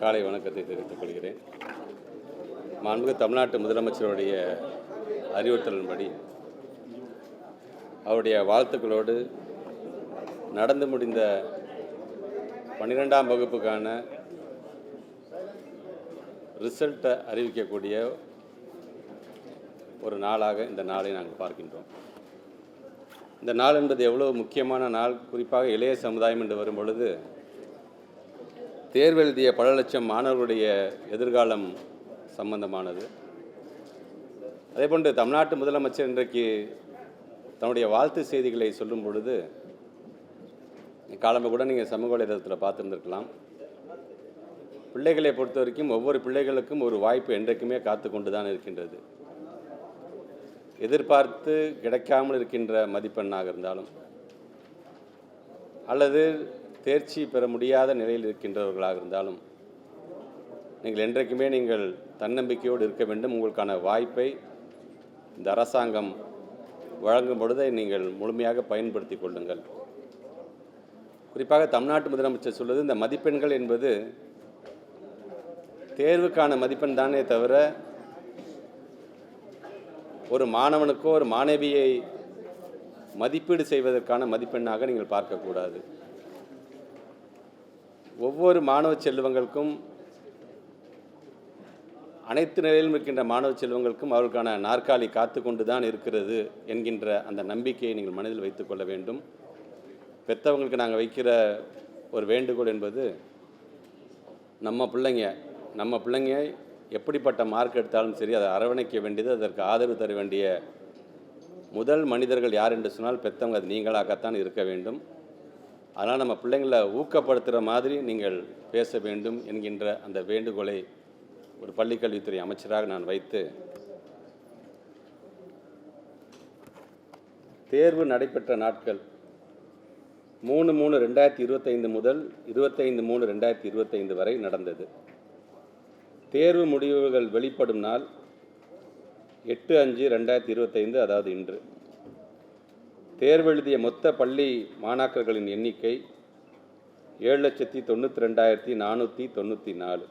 காலை வணக்கத்தை தெரிவித்துக் கொள்கிறேன். மாண்புக தமிழ்நாட்டு முதலமைச்சருடைய அறிவுறுத்தலின்படி அவருடைய வாழ்த்துக்களோடு நடந்து முடிந்த பன்னிரெண்டாம் வகுப்புக்கான ரிசல்ட்டை அறிவிக்கக்கூடிய ஒரு நாளாக இந்த நாளை நாங்கள் பார்க்கின்றோம். இந்த நாள் என்பது எவ்வளோ முக்கியமான நாள். குறிப்பாக இளைய சமுதாயம் என்று வரும் பொழுது தேர்வெழுதிய பல லட்சம் மாணவர்களுடைய எதிர்காலம் சம்பந்தமானது. அதேபோன்று தமிழ்நாட்டு முதலமைச்சர் இன்றைக்கு தன்னுடைய வாழ்த்து செய்திகளை சொல்லும் பொழுது காலம்பு கூட நீங்கள் சமூக வலைதளத்தில் பார்த்துருந்துருக்கலாம். பிள்ளைகளை பொறுத்த வரைக்கும் ஒவ்வொரு பிள்ளைகளுக்கும் ஒரு வாய்ப்பு என்றைக்குமே காத்து கொண்டு தான் இருக்கின்றது. எதிர்பார்த்து கிடைக்காமல் இருக்கின்ற மதிப்பெண்ணாக இருந்தாலும் அல்லது தேர்ச்சி பெற முடியாத நிலையில் இருக்கின்றவர்களாக இருந்தாலும் நீங்கள் என்றைக்குமே நீங்கள் தன்னம்பிக்கையோடு இருக்க வேண்டும். உங்களுக்கான வாய்ப்பை இந்த அரசாங்கம் வழங்கும் பொழுதை நீங்கள் முழுமையாக பயன்படுத்தி கொள்ளுங்கள். குறிப்பாக தமிழ்நாட்டு முதலமைச்சர் சொல்வது இந்த மதிப்பெண்கள் என்பது தேர்வுக்கான மதிப்பெண் தானே தவிர ஒரு மாணவனுக்கோ ஒரு மாணவியை மதிப்பீடு செய்வதற்கான மதிப்பெண்ணாக நீங்கள் பார்க்கக்கூடாது. ஒவ்வொரு மாணவ செல்வங்களுக்கும் அனைத்து நிலையிலும் இருக்கின்ற மாணவ செல்வங்களுக்கும் அவர்களுக்கான நாற்காலி காத்து கொண்டு தான் இருக்கிறது என்கின்ற அந்த நம்பிக்கையை நீங்கள் மனதில் வைத்துக்கொள்ள வேண்டும். பெற்றவங்களுக்கு நாங்கள் வைக்கிற ஒரு வேண்டுகோள் என்பது நம்ம பிள்ளைங்க நம்ம பிள்ளைங்க எப்படிப்பட்ட மார்க் எடுத்தாலும் சரி அதை அரவணைக்க வேண்டியது அதற்கு ஆதரவு தர வேண்டிய முதல் மனிதர்கள் யார் என்று சொன்னால் பெற்றவங்க அது நீங்களாகத்தான் இருக்க வேண்டும். அதனால் நம்ம பிள்ளைங்களை ஊக்கப்படுத்துகிற மாதிரி நீங்கள் பேச வேண்டும் என்கின்ற அந்த வேண்டுகோளை ஒரு பள்ளிக்கல்வித்துறை அமைச்சராக நான் வைத்து தேர்வு நடைபெற்ற நாட்கள் மூணு மூணு ரெண்டாயிரத்தி இருபத்தைந்து முதல் இருபத்தைந்து மூணு ரெண்டாயிரத்தி இருபத்தைந்து வரை நடந்தது. தேர்வு முடிவுகள் வெளிப்படும் நாள் எட்டு அஞ்சு ரெண்டாயிரத்தி இருபத்தைந்து அதாவது இன்று. தேர்வெழுதிய மொத்த பள்ளி மாணாக்கர்களின் எண்ணிக்கை ஏழு லட்சத்தி தொண்ணூற்றி ரெண்டாயிரத்தி நானூற்றி தொண்ணூற்றி நாலு.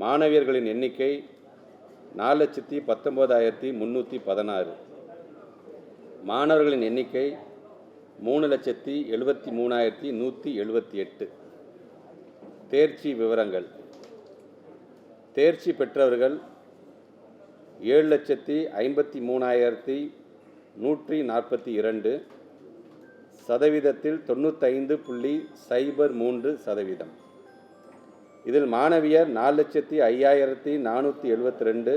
மாணவியர்களின் எண்ணிக்கை நாலு லட்சத்தி பத்தொம்போதாயிரத்தி முந்நூற்றி பதினாறு. மாணவர்களின் எண்ணிக்கை மூணு லட்சத்தி எழுபத்தி மூணாயிரத்தி நூற்றி எழுபத்தி எட்டு. தேர்ச்சி விவரங்கள். தேர்ச்சி பெற்றவர்கள் ஏழு லட்சத்தி ஐம்பத்தி மூணாயிரத்தி நூற்றி நாற்பத்தி இரண்டு சதவீதத்தில் தொண்ணூத்தைந்து புள்ளி சைபர் மூன்று சதவீதம். இதில் மாணவியர் நாலு லட்சத்தி ஐயாயிரத்தி நானூற்றி எழுபத்தி ரெண்டு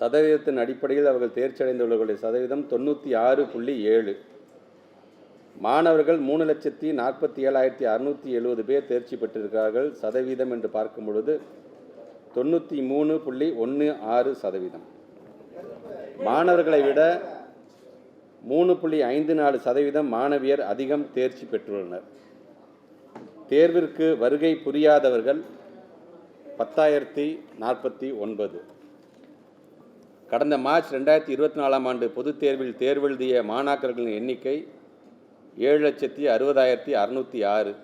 சதவீதத்தின் அடிப்படையில் அவர்கள் தேர்ச்சி அடைந்துள்ளவர்களுடைய சதவீதம் தொண்ணூற்றி ஆறு புள்ளி ஏழு. மாணவர்கள் மூணு லட்சத்தி நாற்பத்தி ஏழாயிரத்தி அறுநூற்றி எழுபது பேர் தேர்ச்சி பெற்றிருக்கிறார்கள் சதவீதம் என்று பார்க்கும் பொழுது தொண்ணூற்றி மூணு புள்ளி ஒன்று ஆறு சதவீதம். மாணவர்களை விட மூணு புள்ளி ஐந்து நாலு சதவீதம் மாணவியர் அதிகம் தேர்ச்சி பெற்றுள்ளனர். தேர்விற்கு வருகை புரியாதவர்கள் பத்தாயிரத்தி நாற்பத்தி ஒன்பது. கடந்த மார்ச் ரெண்டாயிரத்தி இருபத்தி நாலாம் ஆண்டு பொதுத் தேர்வில் தேர்வெழுதிய மாணாக்கர்களின் எண்ணிக்கை ஏழு லட்சத்தி அறுபதாயிரத்தி அறுநூற்றி ஆறு.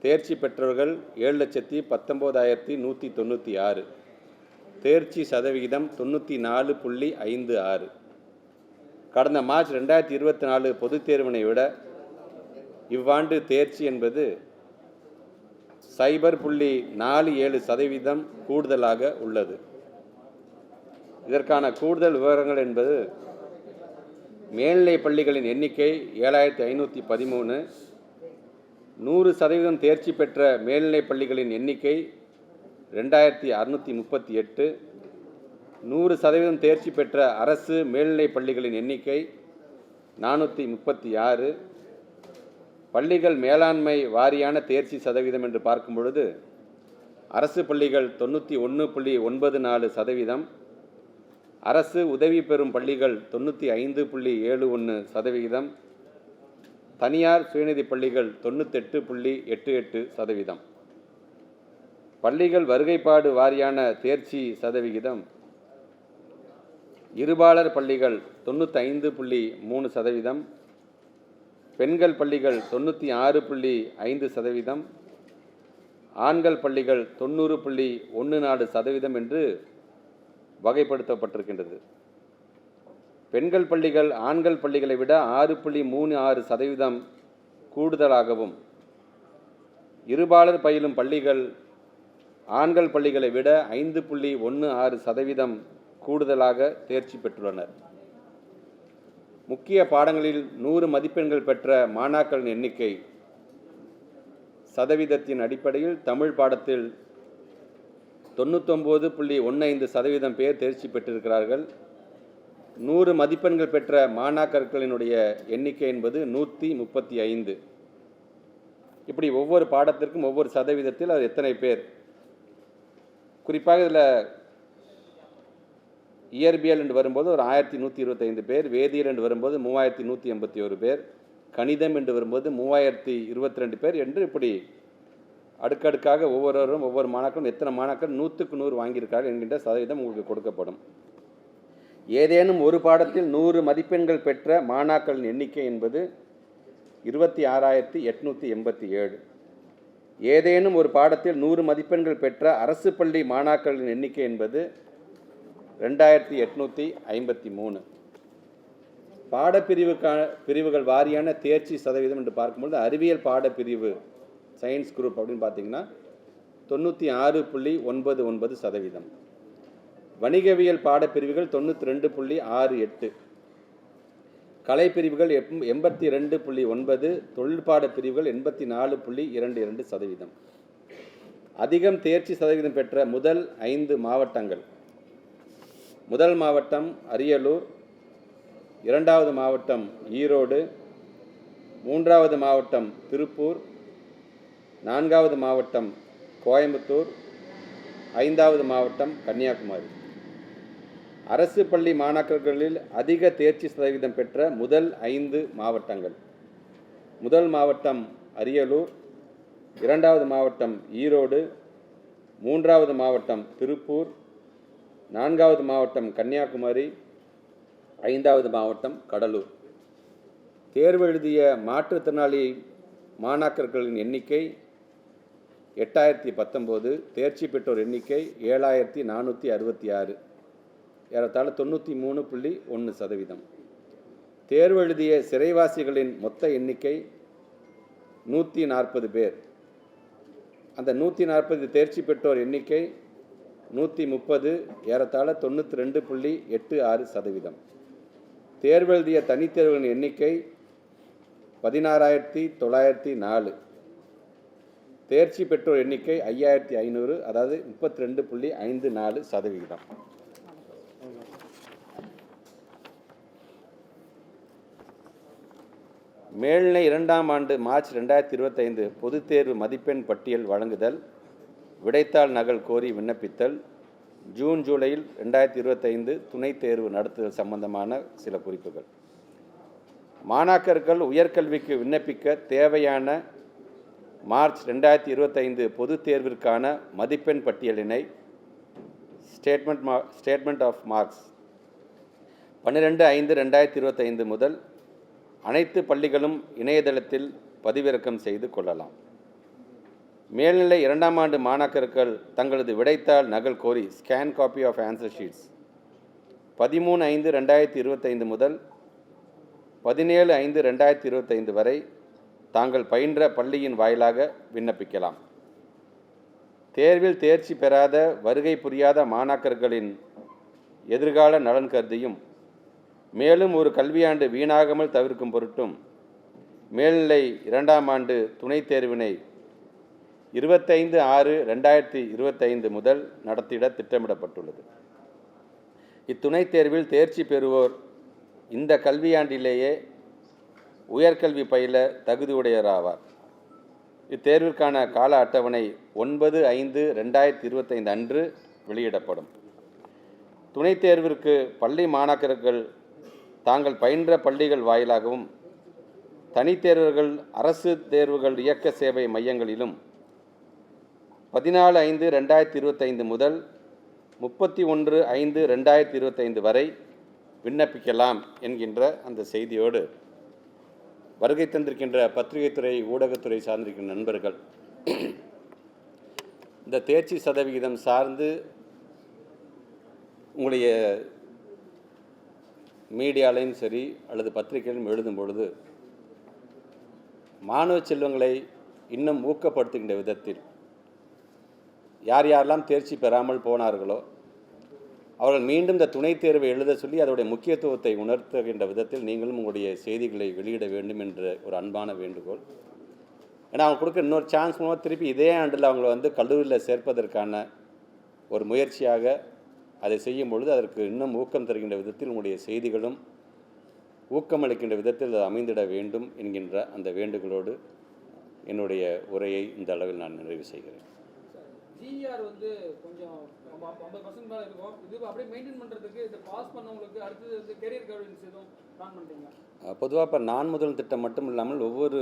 தேர்ச்சி பெற்றவர்கள் ஏழு லட்சத்தி பத்தொம்போதாயிரத்தி நூற்றி தொண்ணூற்றி ஆறு. தேர்ச்சி சதவிகிதம் தொண்ணூற்றி நாலு புள்ளி ஐந்து ஆறு. கடந்த மார்ச் ரெண்டாயிரத்தி இருபத்தி நாலு பொதுத் தேர்வினை விட இவ்வாண்டு தேர்ச்சி என்பது சைபர் புள்ளி நாலு ஏழு சதவீதம் கூடுதலாக உள்ளது. இதற்கான கூடுதல் விவரங்கள் என்பது மேல்நிலை பள்ளிகளின் எண்ணிக்கை ஏழாயிரத்தி ஐநூற்றி பதிமூணு. நூறு சதவீதம் தேர்ச்சி பெற்ற மேல்நிலை பள்ளிகளின் எண்ணிக்கை ரெண்டாயிரத்தி அறுநூற்றி முப்பத்தி எட்டு நூறு சதவீதம் தேர்ச்சி பெற்ற அரசு மேல்நிலை பள்ளிகளின் எண்ணிக்கை நானூற்றி முப்பத்தி ஆறு. பள்ளிகள் மேலாண்மை வாரியான தேர்ச்சி சதவீதம் என்று பார்க்கும் பொழுது அரசு பள்ளிகள் தொண்ணூற்றி ஒன்று புள்ளி ஒன்பது நாலு சதவீதம் அரசு உதவி பெறும் பள்ளிகள் தொண்ணூற்றி ஐந்து புள்ளி ஏழு ஒன்று சதவிகிதம் தனியார் சுயநிதி பள்ளிகள் தொண்ணூத்தெட்டு புள்ளி எட்டு எட்டு சதவீதம். பள்ளிகள் வருகைப்பாடு வாரியான தேர்ச்சி சதவிகிதம் இருபாலர் பள்ளிகள் தொண்ணூத்தைந்து புள்ளி மூணு சதவீதம் பெண்கள் பள்ளிகள் தொண்ணூற்றி ஆறு புள்ளி ஐந்து சதவீதம் ஆண்கள் பள்ளிகள் தொண்ணூறு புள்ளி ஒன்று நாலு சதவீதம் என்று வகைப்படுத்தப்பட்டிருக்கின்றது. பெண்கள் பள்ளிகள் ஆண்கள் பள்ளிகளை விட ஆறு புள்ளி மூணு ஆறு சதவீதம் கூடுதலாகவும் இருபாலர் பயிலும் பள்ளிகள் ஆண்கள் பள்ளிகளை விட ஐந்து புள்ளி ஒன்று ஆறு சதவீதம் கூடுதலாக தேர்ச்சி பெற்றுள்ளனர். முக்கிய பாடங்களில் நூறு மதிப்பெண்கள் பெற்ற மாணாக்கரின் எண்ணிக்கை சதவீதத்தின் அடிப்படையில் தமிழ் பாடத்தில் தொண்ணூத்தொம்பது புள்ளி ஒன்று ஐந்து சதவீதம் பேர் தேர்ச்சி பெற்றிருக்கிறார்கள். நூறு மதிப்பெண்கள் பெற்ற மாணாக்கர்களினுடைய எண்ணிக்கை என்பது நூற்றி முப்பத்தி ஐந்து. இப்படி ஒவ்வொரு பாடத்திற்கும் ஒவ்வொரு சதவீதத்தில் அது எத்தனை பேர் குறிப்பாக இதில் இயற்பியல் என்று வரும்போது ஒரு ஆயிரத்தி நூற்றி இருபத்தைந்து பேர் வேதியியல் என்று வரும்போது மூவாயிரத்தி நூற்றி எண்பத்தி ஒரு பேர் கணிதம் என்று வரும்போது மூவாயிரத்தி இருபத்தி ரெண்டு பேர் என்று இப்படி அடுக்கடுக்காக ஒவ்வொருவரும் ஒவ்வொரு மாணாக்கரும் எத்தனை மாணாக்கர் நூற்றுக்கு நூறு வாங்கியிருக்கார்கள் என்கின்ற சதவீதம் உங்களுக்கு கொடுக்கப்படும். ஏதேனும் ஒரு பாடத்தில் நூறு மதிப்பெண்கள் பெற்ற மாணாக்கரின் எண்ணிக்கை என்பது இருபத்தி ஆறாயிரத்தி எட்நூற்றி எண்பத்தி ஏழு. ஏதேனும் ஒரு பாடத்தில் நூறு மதிப்பெண்கள் பெற்ற அரசு பள்ளி மாணாக்கர்களின் எண்ணிக்கை என்பது ரெண்டாயிரத்தி எட்நூற்றி ஐம்பத்தி மூணு. பாடப்பிரிவுக்கான பிரிவுகள் வாரியான தேர்ச்சி சதவீதம் என்று பார்க்கும்பொழுது அறிவியல் பாடப்பிரிவு சயின்ஸ் குரூப் அப்படின்னு பார்த்தீங்கன்னா தொண்ணூற்றி ஆறு புள்ளி ஒன்பது ஒன்பது சதவீதம். வணிகவியல் பாடப்பிரிவுகள் தொண்ணூற்றி ரெண்டு புள்ளி ஆறு எட்டு. கலைப்பிரிவுகள் எப் எண்பத்தி ரெண்டு புள்ளி ஒன்பது தொழில்பாட பிரிவுகள் எண்பத்தி நாலு புள்ளி இரண்டு இரண்டு சதவீதம். அதிகம் தேர்ச்சி சதவீதம் பெற்ற முதல் ஐந்து மாவட்டங்கள். முதல் மாவட்டம் அரியலூர் இரண்டாவது மாவட்டம் ஈரோடு மூன்றாவது மாவட்டம் திருப்பூர் நான்காவது மாவட்டம் கோயம்புத்தூர் ஐந்தாவது மாவட்டம் கன்னியாகுமரி. அரசு பள்ளி மாணாக்கர்களில் அதிக தேர்ச்சி சதவீதம் பெற்ற முதல் ஐந்து மாவட்டங்கள். முதல் மாவட்டம் அரியலூர் இரண்டாவது மாவட்டம் ஈரோடு மூன்றாவது மாவட்டம் திருப்பூர் நான்காவது மாவட்டம் கன்னியாகுமரி ஐந்தாவது மாவட்டம் கடலூர். தேர்வு எழுதிய மாற்றுத்திறனாளி மாணாக்கர்களின் எண்ணிக்கை எட்டாயிரத்தி பத்தொம்போது தேர்ச்சி பெற்றோர் எண்ணிக்கை ஏழாயிரத்தி நானூற்றி அறுபத்தி ஆறு. ஏறத்தாழ தொண்ணூற்றி மூணு புள்ளி ஒன்று சதவீதம். தேர்வெழுதிய சிறைவாசிகளின் மொத்த எண்ணிக்கை நூற்றி நாற்பது பேர். அந்த நூற்றி நாற்பது தேர்ச்சி பெற்றோர் எண்ணிக்கை நூற்றி முப்பது ஏறத்தாழ தொண்ணூற்றி ரெண்டு புள்ளி எட்டு ஆறு சதவீதம். தேர்வெழுதிய தனித்தேர்வுகளின் எண்ணிக்கை பதினாறாயிரத்தி தொள்ளாயிரத்தி நாலு. தேர்ச்சி பெற்றோர் எண்ணிக்கை ஐயாயிரத்தி ஐநூறு அதாவது முப்பத்தி ரெண்டு புள்ளி ஐந்து நாலு சதவிகிதம் மேல்நிலை இரண்டாம் ஆண்டு மார்ச் ரெண்டாயிரத்தி இருபத்தைந்து பொதுத் தேர்வு மதிப்பெண் பட்டியல் வழங்குதல் விடைத்தாள் நகல் கோரி விண்ணப்பித்தல் ஜூன் ஜூலையில் ரெண்டாயிரத்தி இருபத்தைந்து துணைத் தேர்வு நடத்துதல் சம்பந்தமான சில குறிப்புகள். மாணாக்கர்கள் உயர்கல்விக்கு விண்ணப்பிக்க தேவையான மார்ச் ரெண்டாயிரத்தி இருபத்தைந்து பொதுத் தேர்விற்கான மதிப்பெண் பட்டியலினை ஸ்டேட்மெண்ட் மா ஸ்டேட்மெண்ட் ஆஃப் மார்க்ஸ் பன்னிரெண்டு ஐந்து ரெண்டாயிரத்தி இருபத்தைந்து முதல் அனைத்து பள்ளிகளும் இணையதளத்தில் பதிவிறக்கம் செய்து கொள்ளலாம். மேல்நிலை இரண்டாம் ஆண்டு மாணாக்கர்கள் தங்களது விடைத்தாள் நகல் கோரி scan copy of answer sheets பதிமூணு ஐந்து ரெண்டாயிரத்தி இருபத்தைந்து முதல் பதினேழு ஐந்து ரெண்டாயிரத்தி இருபத்தைந்து வரை தாங்கள் பயின்ற பள்ளியின் வாயிலாக விண்ணப்பிக்கலாம். தேர்வில் தேர்ச்சி பெறாத வருகை புரியாத மாணாக்கர்களின் எதிர்கால நலன் கருதியும் மேலும் ஒரு கல்வியாண்டு வீணாகாமல் தவிர்க்கும் பொருட்டும் மேல்நிலை இரண்டாம் ஆண்டு துணைத் தேர்வினை இருபத்தைந்து ஆறு ரெண்டாயிரத்தி இருபத்தைந்து முதல் நடத்திட திட்டமிடப்பட்டுள்ளது. இத்துணைத் தேர்வில் தேர்ச்சி பெறுவோர் இந்த கல்வியாண்டிலேயே உயர்கல்வி பயில தகுதியுடையராவார். இத்தேர்விற்கான கால அட்டவணை ஒன்பது ஐந்து ரெண்டாயிரத்தி இருபத்தைந்து அன்று வெளியிடப்படும். துணைத் தேர்விற்கு பள்ளி மாணாக்கர்கள் தாங்கள் பயின்ற பள்ளிகள் வாயிலாகவும் தனித்தேர்வர்கள் அரசு தேர்வுகள் இயக்க சேவை மையங்களிலும் பதினாலு ஐந்து ரெண்டாயிரத்தி இருபத்தைந்து முதல் முப்பத்தி ஒன்று ஐந்து ரெண்டாயிரத்தி இருபத்தைந்து வரை விண்ணப்பிக்கலாம் என்கின்ற அந்த செய்தியோடு வருகை தந்திருக்கின்ற பத்திரிகைத்துறை ஊடகத்துறை சார்ந்திருக்கின்ற நண்பர்கள். இந்த தேர்ச்சி சதவிகிதம் சார்ந்து உங்களுடைய மீடியாலையும் சரி அல்லது பத்திரிகையிலும் எழுதும் பொழுது மாணவ செல்வங்களை இன்னும் ஊக்கப்படுத்துகின்ற விதத்தில் யார் யாரெல்லாம் தேர்ச்சி பெறாமல் போனார்களோ அவர்கள் மீண்டும் இந்த துணைத் தேர்வை எழுத சொல்லி அதோடைய முக்கியத்துவத்தை உணர்த்துகின்ற விதத்தில் நீங்களும் உங்களுடைய செய்திகளை வெளியிட வேண்டும் என்ற ஒரு அன்பான வேண்டுகோள். ஏன்னா அவங்க கொடுக்க இன்னொரு சான்ஸ் மூலமாக திருப்பி இதே ஆண்டில் அவங்கள வந்து கல்லூரியில் சேர்ப்பதற்கான ஒரு முயற்சியாக அதை செய்யும் பொழுது அதற்கு இன்னும் ஊக்கம் தருகின்ற விதத்தில் உங்களுடைய செய்திகளும் ஊக்கமளிக்கின்ற விதத்தில் அது அமைந்திட வேண்டும் என்கின்ற அந்த வேண்டுகோளோடு என்னுடைய உரையை இந்த அளவில் நான் நிறைவு செய்கிறேன். ஜிஆர் வந்து கொஞ்சம் ஐம்பது பர்சன்ட் மேலே இருக்கும். இது அப்படியே மெயின்டைன் பண்ணுறதுக்கு இது பாஸ் பண்ணவங்களுக்கு அடுத்தது வந்து கெரியர் கைடன்ஸ் எதுவும் பிளான் பண்ணுறீங்க பொதுவாக இப்போ நான் முதல் திட்டம் மட்டும் இல்லாமல் ஒவ்வொரு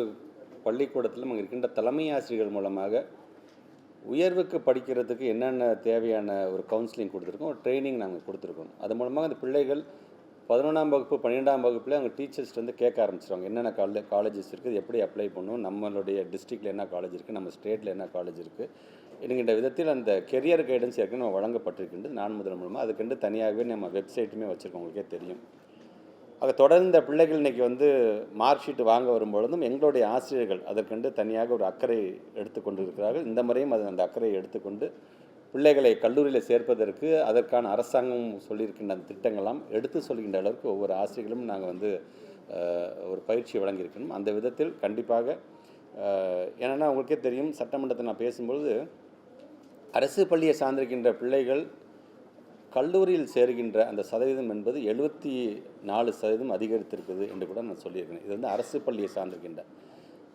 பள்ளிக்கூடத்திலும் அங்கே இருக்கின்ற தலைமை ஆசிரியர்கள் மூலமாக உயர்வுக்கு படிக்கிறதுக்கு என்னென்ன தேவையான ஒரு கவுன்சிலிங் கொடுத்துருக்கோம் ஒரு ட்ரைனிங் நாங்கள் கொடுத்துருக்கோம். அது மூலமாக அந்த பிள்ளைகள் பதினொன்றாம் வகுப்பு பன்னிரெண்டாம் வகுப்பில் அவங்க டீச்சர்ஸ் வந்து கேட்க ஆரம்பிச்சிருவாங்க. என்னென்ன காலே காலேஜஸ் இருக்குது எப்படி அப்ளை பண்ணும் நம்மளுடைய டிஸ்ட்ரிக்டில் என்ன காலேஜ் இருக்குது நம்ம ஸ்டேட்டில் என்ன காலேஜ் இருக்குது என்கின்ற விதத்தில் அந்த கெரியர் கைடன்ஸ் ஏற்கனவே நம்ம வழங்கப்பட்டிருக்கின்றது. நான் முதல் மூலமாக அதுக்கென்று தனியாகவே நம்ம வெப்சைட்டுமே வச்சுருக்கோம் உங்களுக்கே தெரியும். ஆக தொடர்ந்து இந்த பிள்ளைகள் இன்றைக்கி வந்து மார்க் ஷீட் வாங்க வரும்பொழுதும் எங்களுடைய ஆசிரியர்கள் அதற்கென்று தனியாக ஒரு அக்கறை எடுத்துக்கொண்டு இருக்கிறார்கள் இந்த முறையும் அது அந்த அக்கறையை எடுத்துக்கொண்டு பிள்ளைகளை கல்லூரியில் சேர்ப்பதற்கு அதற்கான அரசாங்கம் சொல்லியிருக்கின்ற அந்த திட்டங்கள்லாம் எடுத்து சொல்கின்ற அளவுக்கு ஒவ்வொரு ஆசிரியர்களும் நாங்கள் வந்து ஒரு பயிற்சி வழங்கியிருக்கணும். அந்த விதத்தில் கண்டிப்பாக அஹ், ஏன்னா உங்களுக்கே தெரியும் சட்டமன்றத்தை நான் பேசும்பொழுது அரசு பள்ளியை சார்ந்திருக்கின்ற பிள்ளைகள் கல்லூரியில் சேர்கின்ற அந்த சதவீதம் என்பது எழுபத்தி நாலு சதவீதம் அதிகரித்திருக்குது என்று கூட நான் சொல்லியிருக்கேன் இது வந்து அரசு பள்ளியை சார்ந்திருக்கின்ற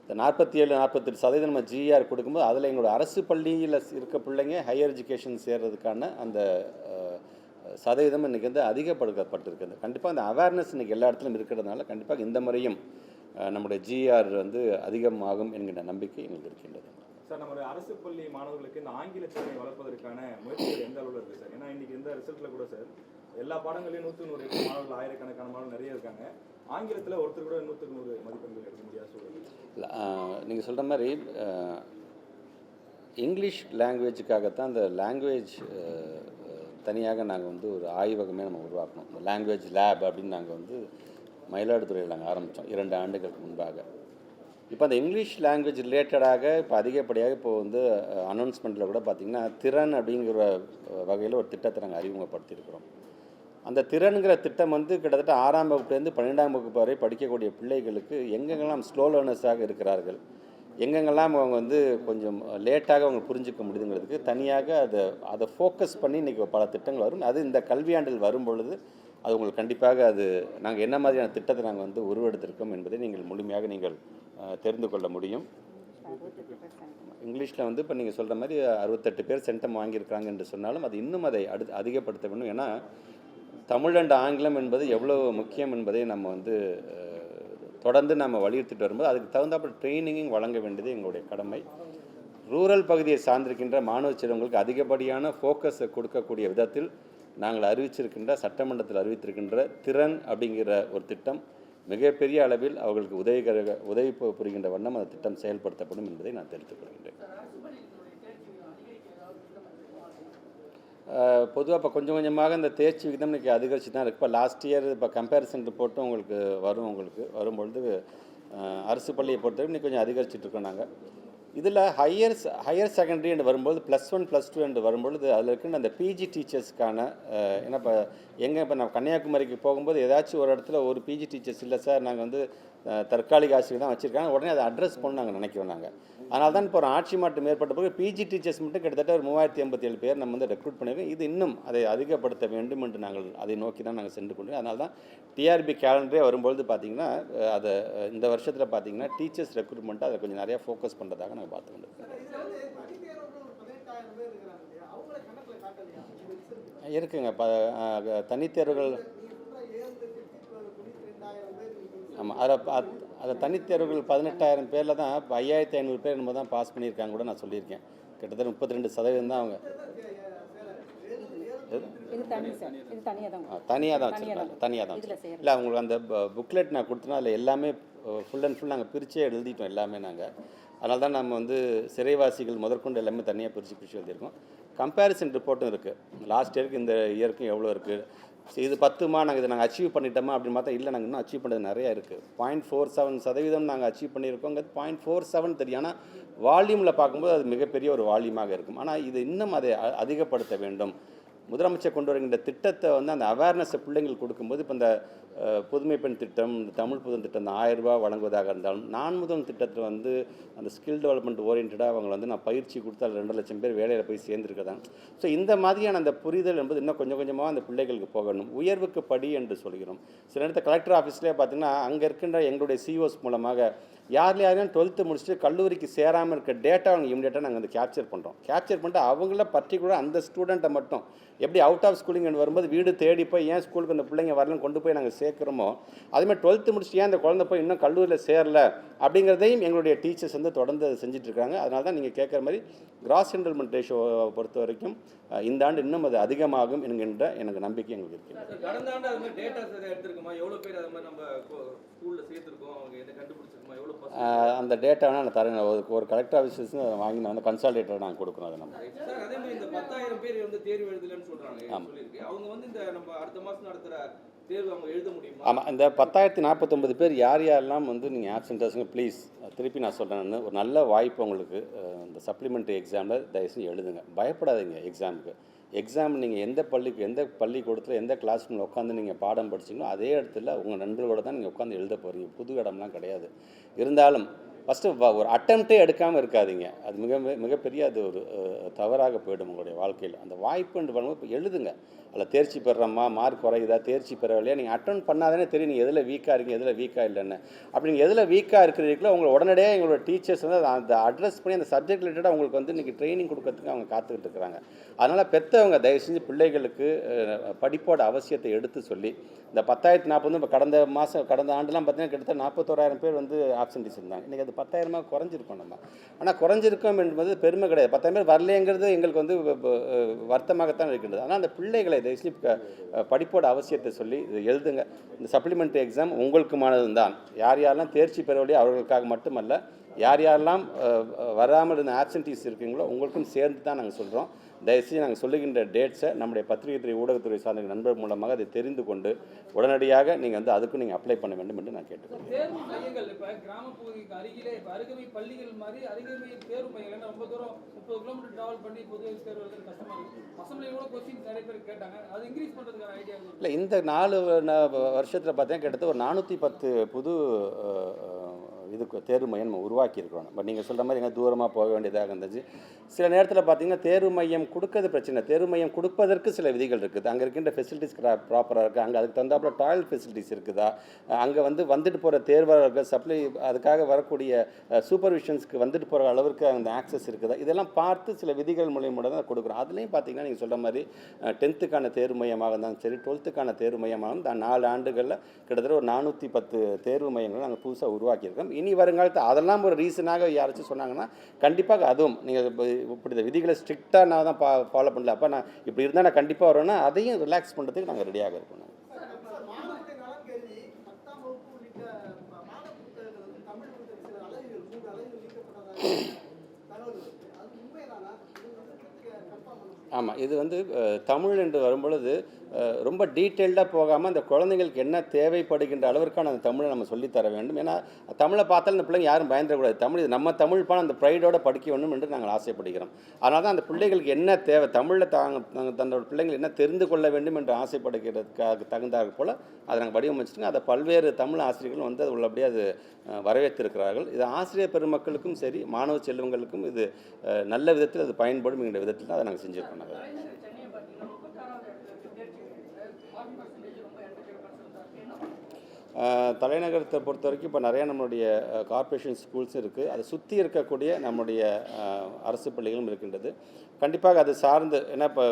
இந்த நாற்பத்தி ஏழு நாற்பத்தெட்டு சதவீதம் நம்ம ஜிஆர் கொடுக்கும்போது அதில் எங்களோட அரசு பள்ளியில் இருக்க பிள்ளைங்க ஹையர் எஜுகேஷன் சேர்றதுக்கான அந்த சதவீதம் இன்றைக்கி வந்து அதிகப்படுத்தப்பட்டிருக்குது கண்டிப்பாக அந்த அவேர்னஸ் இன்றைக்கி எல்லா இடத்துலையும் இருக்கிறதுனால கண்டிப்பாக இந்த முறையும் நம்முடைய ஜிஆர் வந்து அதிகமாகும் என்கின்ற நம்பிக்கை எங்களுக்கு இருக்கின்றது. சார் நம்மளுடைய அரசு பள்ளி மாணவர்களுக்கு இந்த ஆங்கில திறனை வளர்ப்பதற்கான முயற்சிகள் எந்த அளவில் இருக்குது சார்? ஏன்னா இன்னைக்கு இந்த ரிசல்ட்டில் கூட சார் எல்லா பாடங்களையும் நூற்று நூறு மாணவர்கள் ஆயிரக்கணக்கான மாணவர்கள் நிறைய இருக்காங்க. ஆங்கிலத்தில் ஒருத்தர் கூட நூற்றுக்கு நூறு மதிப்பெண்கள் எடுக்க முடியாத சூழல். நீங்கள் சொல்கிற மாதிரி இங்கிலீஷ் லாங்குவேஜுக்காகத்தான் அந்த லாங்குவேஜ் தனியாக நாங்கள் வந்து ஒரு ஆய்வகமே நம்ம உருவாக்கணும். இந்த லாங்குவேஜ் லேப் அப்படின்னு நாங்கள் வந்து மயிலாடுதுறையில் நாங்கள் ஆரம்பித்தோம் இரண்டு ஆண்டுகளுக்கு முன்பாக. இப்போ அந்த இங்கிலீஷ் லாங்குவேஜ் ரிலேட்டடாக இப்போ அதிகப்படியாக இப்போ வந்து அனௌன்ஸ்மெண்ட்டில் கூட பார்த்திங்கன்னா திறன் அப்படிங்கிற வகையில் ஒரு திட்டத்தை நாங்கள் அறிமுகப்படுத்தியிருக்கிறோம். அந்த திறனுங்கிற திட்டம் வந்து கிட்டத்தட்ட ஆறாம் வகுப்புலேருந்து பன்னெண்டாம் வகுப்பு வரை படிக்கக்கூடிய பிள்ளைகளுக்கு எங்கெங்கெல்லாம் ஸ்லோ லேர்னர்ஸாக இருக்கிறார்கள் எங்கெங்கெல்லாம் அவங்க வந்து கொஞ்சம் லேட்டாக அவங்க புரிஞ்சுக்க முடியுதுங்கிறதுக்கு தனியாக அதை அதை ஃபோக்கஸ் பண்ணி இன்றைக்கி பல திட்டங்கள் வரும். அது இந்த கல்வியாண்டில் வரும் பொழுது அது உங்களுக்கு கண்டிப்பாக அது நாங்கள் என்ன மாதிரியான திட்டத்தை நாங்கள் வந்து உருவெடுத்திருக்கோம் என்பதை நீங்கள் முழுமையாக நீங்கள் தெரிந்து கொள்ள முடியும். இங்கிலீஷில் வந்து இப்போ நீங்கள் சொல்கிற மாதிரி அறுபத்தெட்டு பேர் சென்டம் வாங்கியிருக்காங்க என்று சொன்னாலும் அது இன்னும் அதை அடு அதிகப்படுத்த வேண்டும். ஏன்னா தமிழ் அண்ட் ஆங்கிலம் என்பது எவ்வளோ முக்கியம் என்பதை நம்ம வந்து தொடர்ந்து நம்ம வலியுறுத்திட்டு வரும்போது அதுக்கு தகுந்தாப்பட ட்ரைனிங்கும் வழங்க வேண்டியது எங்களுடைய கடமை. ரூரல் பகுதியை சார்ந்திருக்கின்ற மாணவ செல்வங்களுக்கு அதிகப்படியான ஃபோக்கஸை கொடுக்கக்கூடிய விதத்தில் நாங்கள் அறிவிச்சிருக்கின்ற சட்டமன்றத்தில் அறிவித்திருக்கின்ற திறன் அப்படிங்கிற ஒரு திட்டம் மிகப்பெரிய அளவில் அவர்களுக்கு உதவிகர உதவி புரிகின்ற வண்ணம் அந்த திட்டம் செயல்படுத்தப்படும் என்பதை நான் தெரிவித்துக் கொள்கின்றேன் பொதுவாக இப்போ கொஞ்சம் கொஞ்சமாக இந்த தேர்ச்சி விகிதம் இன்றைக்கி அதிகரிச்சு தான் இருக்குது இப்போ லாஸ்ட் இயர் இப்போ கம்பேரிசன் ரிப்போர்ட்டும் உங்களுக்கு வரும் உங்களுக்கு வரும்பொழுது அரசு பள்ளியை பொறுத்தவரைக்கும் இன்னைக்கு கொஞ்சம் அதிகரிச்சுட்டு இருக்கோம் நாங்கள் இதில் ஹையர் ஹையர் செகண்டரி என்று வரும்போது ப்ளஸ் ஒன் ப்ளஸ் டூ என்று வரும்பொழுது அதில் இருக்குன்னு அந்த பிஜி டீச்சர்ஸ்க்கான ஏன்னா இப்போ எங்கே இப்போ நான் கன்னியாகுமரிக்கு போகும்போது ஏதாச்சும் ஒரு இடத்துல ஒரு பிஜி டீச்சர்ஸ் இல்லை சார் நாங்கள் வந்து தற்காலிக ஆசிரியர் தான் வச்சுருக்காங்க. உடனே அதை அட்ரஸ் பண்ண நாங்கள் நினைக்கிறோம் நாங்கள் அதனால தான் இப்போ ஒரு ஆட்சி மாற்றம் ஏற்பட்ட பிறகு பிஜி டீச்சர்ஸ் மட்டும் கிட்டத்தட்ட ஒரு மூவாயிரத்தி எண்பத்தி ஏழு பேர் நம்ம வந்து ரெக்ரூட் பண்ணியிருக்கோம் இது இன்னும் அதை அதிகப்படுத்த வேண்டும் என்று நாங்கள் அதை நோக்கி தான் நாங்கள் சென்று கொண்டு அதனால தான் டிஆர்பி கேலண்டரே வரும்பொழுது பார்த்தீங்கன்னா அதை இந்த வருஷத்தில் பார்த்தீங்கன்னா டீச்சர்ஸ் ரெக்ரூட்மெண்ட்டை அதை கொஞ்சம் நிறையா ஃபோக்கஸ் பண்ணுறதாக நாங்கள் பார்த்து கொண்டு. இருக்குங்க. ப தனித்தேர்வுகள் ஆமாம் அதில் அதில் தனித்தேர்வுகள் பதினெட்டாயிரம் பேரில் தான் இப்போ ஐயாயிரத்தி ஐநூறு பேர் நம்ம தான் பாஸ் பண்ணியிருக்காங்க கூட நான் சொல்லியிருக்கேன். கிட்டத்தட்ட முப்பத்தி ரெண்டு சதவீதம் தான் அவங்க. தனியாக தான் வச்சுருக்காங்க தனியாக தான். இல்லை அவங்களுக்கு அந்த புக்லெட் நான் கொடுத்தனா அதில் எல்லாமே ஃபுல் அண்ட் ஃபுல் நாங்கள் பிரிச்சே எழுதிட்டோம் எல்லாமே நாங்கள் அதனால தான் நம்ம வந்து சிறைவாசிகள் முதற்கொண்டு எல்லாமே தனியாக பிரித்து பிரித்து எழுதியிருக்கோம். கம்பேரிசன் ரிப்போர்ட்டும் இருக்குது லாஸ்ட் இயருக்கு இந்த இயருக்கும் எவ்வளோ இருக்குது இது பத்துமா? நாங்கள் இதை நாங்கள் அச்சீவ் பண்ணிட்டோமா அப்படின்னு பார்த்தா இல்லை நாங்கள் இன்னும் அச்சீவ் பண்ணது நிறையா இருக்குது பாயிண்ட் ஃபோர் செவன் சதவீதம் நாங்கள் அச்சீவ் பண்ணியிருக்கோங்கிறது பாயிண்ட் ஃபோர் செவன் தெரியும். ஆனால் வால்யூமில் பார்க்கும்போது அது மிகப்பெரிய ஒரு வால்யூமாக இருக்கும். ஆனால் இது இன்னும் அதை அதிகப்படுத்த வேண்டும். முதலமைச்சர் கொண்டு வருகின்ற திட்டத்தை வந்து அந்த அவேர்னஸை பிள்ளைங்களுக்கு கொடுக்கும்போது இப்போ இந்த புதுமை பெண் திட்டம் இந்த தமிழ் புதன் திட்டம் இந்த ஆயிரம் வழங்குவதாக இருந்தாலும் நான் முதல் திட்டத்தில் வந்து அந்த ஸ்கில் டெவலப்மெண்ட் ஓரியன்டாக அவங்க வந்து நான் பயிற்சி கொடுத்தால் ரெண்டு லட்சம் பேர் வேலையில் போய் சேர்ந்துருக்கதான். ஸோ இந்த மாதிரியான அந்த புரிதல் என்பது இன்னும் கொஞ்சம் கொஞ்சமாக அந்த பிள்ளைகளுக்கு போகணும். உயர்வுக்கு படி என்று சொல்கிறோம். சில நேரத்தில் கலெக்டர் ஆஃபீஸ்லேயே பார்த்தீங்கன்னா அங்கே இருக்கின்ற எங்களுடைய சிஓஸ் மூலமாக யாரில் யாரையும் டுவெல்த்து முடிச்சுட்டு கல்லூரிக்கு சேராமல் இருக்க டேட்டா அவங்க இமீடியட்டாக நாங்கள் வந்து கேப்சர் பண்ணுறோம் கேப்சர் பண்ணிட்டு அவங்கள பர்டிகுலராக அந்த ஸ்டூடெண்ட்டை மட்டும் எப்படி அவுட் ஆஃப் ஸ்கூலிங் வரும்போது வீடு தேடி போய் ஏன் ஸ்கூலுக்கு அந்த பிள்ளைங்க வரலன்னு கொண்டு போய் நாங்கள் சேர்க்குறோமோ அதுமாதிரி டுவெல்த்து முடிச்சுட்டு ஏன் அந்த குழந்தை போய் இன்னும் கல்லூரியில் சேரல அப்படிங்கிறதையும் எங்களுடைய டீச்சர்ஸ் வந்து தொடர்ந்து இருக்காங்க. அதனால தான் நீங்கள் கேட்குற மாதிரி கிராஸ் என்ரோல்மெண்ட் ரேஷியோவை பொறுத்த வரைக்கும் இந்த ஆண்டு இன்னும் அது அதிகமாகும் என்கின்ற எனக்கு நம்பிக்கை எங்களுக்கு இருக்குது கடந்த ஆண்டு அது மாதிரி டேட்டாஸ் எதாவது எடுத்திருக்குமா? எவ்வளோ பேர் அது மாதிரி நம்ம ஸ்கூலில் சேர்த்துருக்கோம் அவங்க எதை கண்டுபிடிச்சிருக்குமா? எவ்வளோ அந்த டேட்டா வேணால் நான் தரேன். ஒரு ஒரு கலெக்டர் ஆஃபீஸஸ் வாங்கி நான் வந்து கன்சால்டேட்டர் நாங்கள் கொடுக்குறோம் அதை நம்ம. சார் அதே மாதிரி இந்த பத்தாயிரம் பேர் வந்து தேர்வு எழுதலன்னு சொல்லியிருக்கு. அவங்க வந்து இந்த நம்ம அடுத்த மாசம் நடத்துற தேர்வு அவங்க எழுத ஆமாம் இந்த பத்தாயிரத்தி நாற்பத்தொம்பது பேர் யார் யாரெல்லாம் வந்து நீங்கள் ஆப்சென்டர்ஸுங்க ப்ளீஸ் திருப்பி நான் சொல்கிறேன்னு ஒரு நல்ல வாய்ப்பு உங்களுக்கு இந்த சப்ளிமெண்ட்ரி எக்ஸாமில் தயவுசெய்து எழுதுங்க. பயப்படாதீங்க எக்ஸாமுக்கு எக்ஸாம் நீங்கள் எந்த பள்ளிக்கு எந்த பள்ளிக்கூடத்தில் எந்த கிளாஸ் ரூமில் உட்காந்து நீங்கள் பாடம் படிச்சீங்களோ அதே இடத்துல உங்கள் நண்பர்களோட தான் நீங்கள் உட்காந்து எழுத போகிறீங்க புது இடம்லாம் கிடையாது. இருந்தாலும் ஃபஸ்ட்டு ஒரு அட்டம்ப்டே எடுக்காமல் இருக்காதீங்க. அது மிக மிகப்பெரிய அது ஒரு தவறாக போயிடும் உங்களுடைய வாழ்க்கையில். அந்த வாய்ப்புன்னு பண்ணும்போது இப்போ எழுதுங்க. அதில் தேர்ச்சி பெறுறம்மா மார்க் குறையுதா தேர்ச்சி பெறவில்லையா நீங்கள் அட்டன் பண்ணாதானே தெரியும் நீங்கள் எதில் வீக்காக இருக்கீங்க எதில் வீக்காக இல்லைன்னு. அப்படி நீங்கள் எதில் வீக்காக இருக்கிறீங்களோ உங்களை உடனடியாக எங்களோட டீச்சர்ஸ் வந்து அதை- அந்த அட்ரஸ் பண்ணி அந்த சப்ஜெக்ட் ரிலேட்டடாக உங்களுக்கு வந்து இன்றைக்கி ட்ரைனிங் கொடுக்கறதுக்கு அவங்க காத்துக்கிட்டு இருக்கிறாங்க. அதனால் பெற்றவங்க தயவு செஞ்சு பிள்ளைகளுக்கு படிப்போட அவசியத்தை எடுத்து சொல்லி இந்த பத்தாயிரத்தி நாற்பது இப்போ கடந்த மாதம் கடந்த ஆண்டுலாம் பார்த்தீங்கன்னா கிட்டத்தட்ட நாற்பத்தோராயிரம் பேர் வந்து ஆப்சன்டிஸ் இருந்தாங்க. இன்றைக்கி அது பத்தாயிரமாக குறைஞ்சிருக்கோம் நம்ம. ஆனால் குறைஞ்சிருக்கோம் என்பது பெருமை கிடையாது. பத்தாயிரம் பேர் வரலைங்கிறது எங்களுக்கு வந்து வருத்தமாகத்தான் இருக்கின்றது. ஆனால் அந்த பிள்ளைகளை தயவுசெய்து படிப்போட அவசியத்தை சொல்லி இதை எழுதுங்க. இந்த சப்ளிமெண்ட்ரி எக்ஸாம் உங்களுக்குமானது தான் யார் யாரெல்லாம் தேர்ச்சி பெறவில்லையோ அவர்களுக்காக மட்டுமல்ல யார் யாரெல்லாம் வராமல் இருந்த ஆப்சன்டீஸ் இருக்கீங்களோ உங்களுக்கும் சேர்ந்து தான் நாங்கள் சொல்கிறோம் தயவுசெய்து நாங்கள் சொல்லுகின்ற டேட்ஸை நம்முடைய பத்திரிகை துறை ஊடகத்துறை சார்ந்த நண்பர் மூலமாக அதை தெரிந்து கொண்டு உடனடியாக நீங்கள் வந்து அதுக்கும் நீங்கள் அப்ளை பண்ண வேண்டும் என்று நான் கேட்டுக்கிறேன் இல்லை இந்த நாலு வருஷத்தில் பார்த்தீங்கன்னா கிட்டத்தட்ட ஒரு நானூற்றி பத்து புது இதுக்கு தேர்வு மையம் நம்ம உருவாக்கியிருக்கிறோம். பட் நீங்கள் சொல்கிற மாதிரி எங்கே தூரமாக போக வேண்டியதாக இருந்துச்சு. சில நேரத்தில் பார்த்தீங்கன்னா தேர்வு மையம் கொடுக்கறது பிரச்சனை. தேர்வு மையம் கொடுப்பதற்கு சில விதிகள் இருக்குது. அங்கே இருக்கின்ற ஃபெசிலிட்டிஸ் ப்ராப்பராக இருக்குது அங்கே அதுக்கு தகுந்தாப்புல டாய்லெட் ஃபெசிலிட்டிஸ் இருக்குதா? அங்கே வந்து வந்துட்டு போகிற தேர்வாளர்கள் சப்ளை அதுக்காக வரக்கூடிய சூப்பர்விஷன்ஸ்க்கு வந்துட்டு போகிற அளவுக்கு அந்த ஆக்சஸ் இருக்குதா? இதெல்லாம் பார்த்து சில விதிகள் மூலியமாக தான் கொடுக்குறோம். அதுலேயும் பார்த்தீங்கன்னா நீங்கள் சொல்கிற மாதிரி டென்த்துக்கான தேர்வு மையமாக இருந்தாலும் சரி டுவெல்த்துக்கான தேர்வு மையமாகவும் நாலு ஆண்டுகளில் கிட்டத்தட்ட ஒரு நானூற்றி பத்து தேர்வு மையங்கள் நாங்கள் புதுசாக உருவாக்கியிருக்கோம். இனி வருங்காலத்தில் அதெல்லாம் ஒரு ரீசனாக யாராச்சும் சொன்னாங்கன்னா கண்டிப்பாக அதுவும் நீங்கள் இப்படி விதிகளை ஸ்ட்ரிக்டாக நான் தான் பா ஃபாலோ பண்ணல. அப்போ நான் இப்படி இருந்தால் நான் கண்டிப்பாக வருவேன்னா அதையும் ரிலாக்ஸ் பண்ணுறதுக்கு நாங்கள் ரெடியாக இருக்கோம் ஆமாம் இது வந்து தமிழ் என்று வரும்பொழுது ரொம்ப டீட்டெயில்டாக போகாமல் அந்த குழந்தைங்களுக்கு என்ன தேவைப்படுகின்ற அளவிற்கான அந்த தமிழை நம்ம சொல்லித்தர வேண்டும். ஏன்னா தமிழை பார்த்தாலும் இந்த பிள்ளைங்க யாரும் பயந்துடக்கூடாது. தமிழ் இது நம்ம தமிழ் பாடம் அந்த ப்ரைடோட படிக்க வேண்டும் என்று நாங்கள் ஆசைப்படுகிறோம். அதனால தான் அந்த பிள்ளைகளுக்கு என்ன தேவை தமிழில் தாங்க தாங்க- தன்னோட பிள்ளைங்கள் என்ன தெரிந்து கொள்ள வேண்டும் என்று ஆசைப்படுகிறதுக்காக தகுந்தாற் போல் அதை நாங்கள் வடிவமைச்சிட்டு அதை பல்வேறு தமிழ் ஆசிரியர்களும் வந்து அது உள்ளபடியே அது வரவேற்றிருக்கிறார்கள். இது ஆசிரியர் பெருமக்களுக்கும் சரி மாணவ செல்வங்களுக்கும் இது நல்ல விதத்தில் அது பயன்படும் என்கிற விதத்தில் தான் அதை நாங்கள் செஞ்சுருக்கோம் நாங்கள் அஹ், தலைநகரத்தை பொறுத்த வரைக்கும் இப்போ நிறையா நம்மளுடைய கார்ப்பரேஷன் ஸ்கூல்ஸும் இருக்குது அதை சுற்றி இருக்கக்கூடிய நம்முடைய அரசு பள்ளிகளும் இருக்கின்றது. கண்டிப்பாக அது சார்ந்து ஏன்னா இப்போ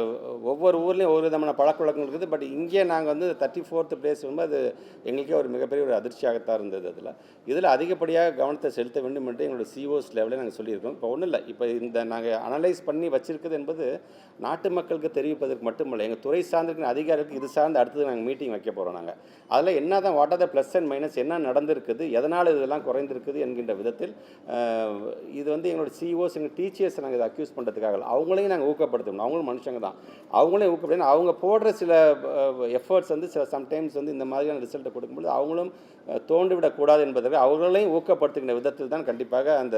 ஒவ்வொரு ஊர்லேயும் ஒவ்வொரு விதமான பழக்க வழக்கங்கள் இருக்குது. பட் இங்கே நாங்கள் வந்து தேர்ட்டி ஃபோர்த்து பிளேஸ் வரும்போது அது எங்களுக்கே ஒரு மிகப்பெரிய ஒரு அதிர்ச்சியாகத்தான் இருந்தது அதில். இதில் அதிகப்படியாக கவனத்தை செலுத்த வேண்டும் என்று எங்களோட சிஓஸ் லெவலில் நாங்கள் சொல்லியிருக்கோம். இப்போ ஒன்றும் இல்லை இப்போ இந்த நாங்கள் அனலைஸ் பண்ணி வச்சுருக்குது என்பது நாட்டு மக்களுக்கு தெரிவிப்பதற்கு மட்டுமல்ல எங்கள் துறை சார்ந்திருக்கிற அதிகாரிகளுக்கு இது சார்ந்து அடுத்தது நாங்கள் மீட்டிங் வைக்க போகிறோம் நாங்கள் அதில் என்ன தான் what are the plus and minus என்ன நடந்திருக்குது எதனால் இதெல்லாம் குறைந்திருக்குது என்கின்ற விதத்தில் இது வந்து எங்களோட சிஓஸ் எங்கள் டீச்சர்ஸ் நாங்கள் இதை அக்யூஸ் பண்ணுறதுக்காக இல்லை. அவங்களையும் நாங்கள் ஊக்கப்படுத்தணும். அவங்களும் மனுஷங்க தான். அவங்களையும் ஊக்கப்படுத்தணும். அவங்க போடுற சில எஃபர்ட்ஸ் வந்து சில சம்டைம்ஸ் வந்து இந்த மாதிரியான ரிசல்ட்டை கொடுக்கும்போது அவங்களும் அஹ், என்பதை விடக்கூடாது அவர்களையும் ஊக்கப்படுத்துகின்ற விதத்தில் தான் கண்டிப்பாக அந்த